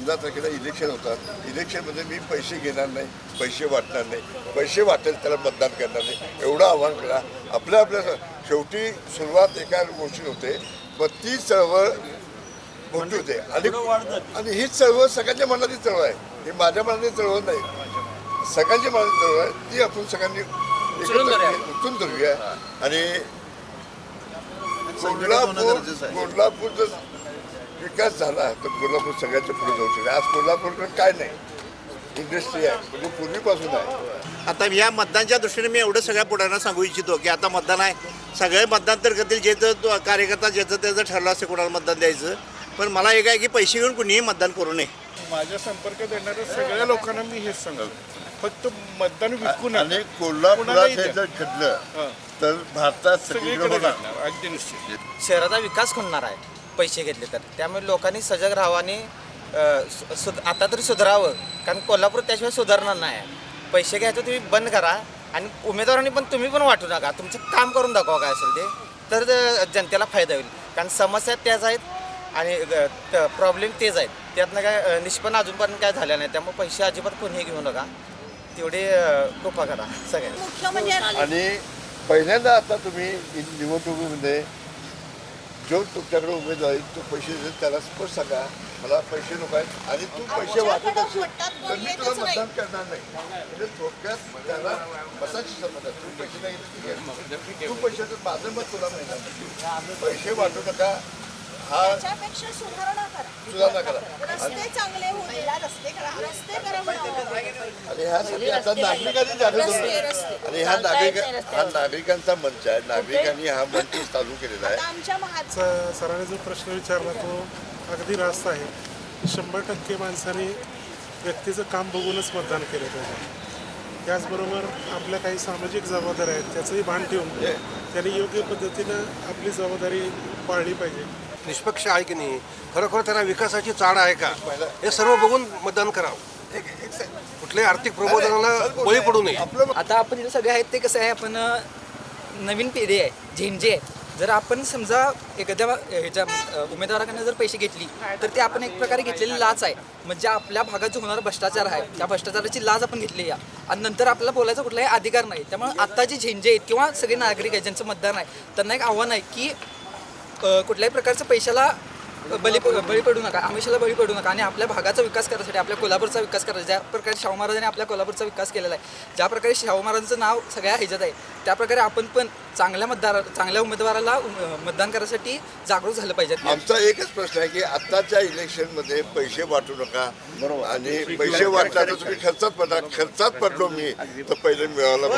पंधरा तारखेला इलेक्शन होतात इलेक्शनमध्ये मी पैसे घेणार नाही पैसे वाटणार नाही. पैसे वाटेल त्याला मतदान करणार नाही. एवढं आव्हान करा. आपल्या आपल्या शेवटी सुरुवात एका गोष्टी होते. पण ती चळवळ मोठी होते. आणि आणि ही चळवळ सगळ्यांच्या मनातली चळवळ आहे. ही माझ्या मनातली चळवळ नाही. सगळ्यांच्या मनातली चळवळ आहे. ती आपण सगळ्यांनी उचलून धरूया. आणि कोल्हापूर कोल्हापूर जर विकास झाला तर कोल्हापूर सगळ्यांच्या पुढे जाऊ शकते. आज कोल्हापूरकडे काय नाही. इंडस्ट्री आहे. म्हणजे पूर्वीपासून आहे. आता या मतदानच्या दृष्टीने मी एवढं सगळ्या पुढाऱ्यांना सांगू इच्छितो की आता मतदान आहे. सगळे मतदान तर करतील ज्याचं तो कार्यकर्ता ज्याचं त्याचं ठरलं असेल कोणाला मतदान द्यायचं. पण मला एक आहे की पैसे घेऊन कुणीही मतदान करू नये. माझ्या संपर्कात येणाऱ्या सगळ्या लोकांना मी हेच सांगतो फक्त मतदान विकू आणि कोल्हापुरात कुणालाही हे. जर घडलं. तर भारतात सगळीकडे अगदी निश्चित. शहराचा विकास होणार आहे. पैसे घेतले तर. त्यामुळे लोकांनी सजग राहावं आणि सु- आता तरी सुधारावं. कारण कोल्हापूर त्याशिवाय सुधारणार नाही. पैसे घ्यायचं तुम्ही बंद करा आणि उमेदवारांनी पण तुम्ही पण वाटू नका. तुमचं काम करून दाखवा काय असेल ते. तर जनतेला फायदा होईल. कारण समस्या त्याच आहेत आणि प्रॉब्लेम तेच आहेत. त्यातनं काय निष्पन्न अजूनपर्यंत काय झालं नाही. त्यामुळे पैसे अजिबात कोणीही घेऊ नका. तेवढे कृपा करा सगळ्यांनी. म्हणजे आणि पहिल्यांदा आता तुम्ही निवडणुकीमध्ये जो तुमच्याकडे उमेदवार आहे तो पैसे देतो त्याला स्पष्ट सांगा मला पैसे नको आहेत आणि तू पैसे वाटत असेल तर मी तुला. मतदान करणार नाही म्हणजे थोडक्यात त्याला मताची संबंध आहे. तू पैसे नाही घेतले. तू पैसे तर माझं मत तुला मिळणार. पैसे वाटू नका हा सुधारणा करा सुधारणा करा म्हणावं. आणि ह्यासाठी आता नागरिकांनी जागृत. आणि ह्या नागरिक हा नागरिकांचा मंच आहे. नागरिकांनी हा मंच चालू केलेला आहे. सरांनी जो प्रश्न विचारला तो अगदी रास्त आहे. शंभर टक्के माणसाने व्यक्तीचं काम बघूनच मतदान केलं पाहिजे. त्याचबरोबर आपल्या काही सामाजिक जबाबदाऱ्या आहेत त्याचंही भान ठेवून त्यांनी योग्य पद्धतीनं आपली जबाबदारी पाळली पाहिजे. निष्पक्ष आहे की नाही? खरोखर त्यांना विकासाची चाड आहे का? हे सर्व बघून मतदान करावं. कुठल्याही आर्थिक प्रबोधनाला बळी पडू नये. आता आपण इथे सगळे आहेत ते कसं आहे आपण नवीन पिढी आहे झेंजे आहे जर आपण समजा एखाद्या ह्याच्या उमेदवाराकडनं जर पैसे घेतली तर ते आपण एक प्रकारे घेतलेली लाच आहे. म्हणजे आपल्या भागात जो होणारा भ्रष्टाचार आहे त्या भ्रष्टाचाराची लाच आपण घेतली या आणि नंतर आपल्याला बोलायचा कुठलाही अधिकार नाही. त्यामुळे आता जे झेंजे आहेत किंवा सगळे नागरिक आहेत ज्यांचं मतदान आहे त्यांना एक आव्हान आहे की कुठल्याही प्रकारचं पैशाला बळी बळी पडू नका आमिषाला बळी पडू नका आणि आपल्या भागाचा विकास करण्यासाठी आपल्या कोल्हापूरचा विकास करायचा ज्या प्रकारे शाहू महाराजांनी आपल्या कोल्हापूरचा विकास केलेला आहे ज्या प्रकारे शाहू महाराजांचं नाव सगळ्या ह्याच्यात आहे त्या प्रकारे आपण पण चांगल्या मतदार चांगल्या उमेदवाराला उम- मतदान करण्यासाठी जागरूक झालं पाहिजे. आमचा एकच प्रश्न आहे की आताच्या इलेक्शनमध्ये पैसे वाटू नका आणि पैसे वाटला तर तुम्ही खर्चात पडा खर्चात पडलो मी तर पहिले मिळाला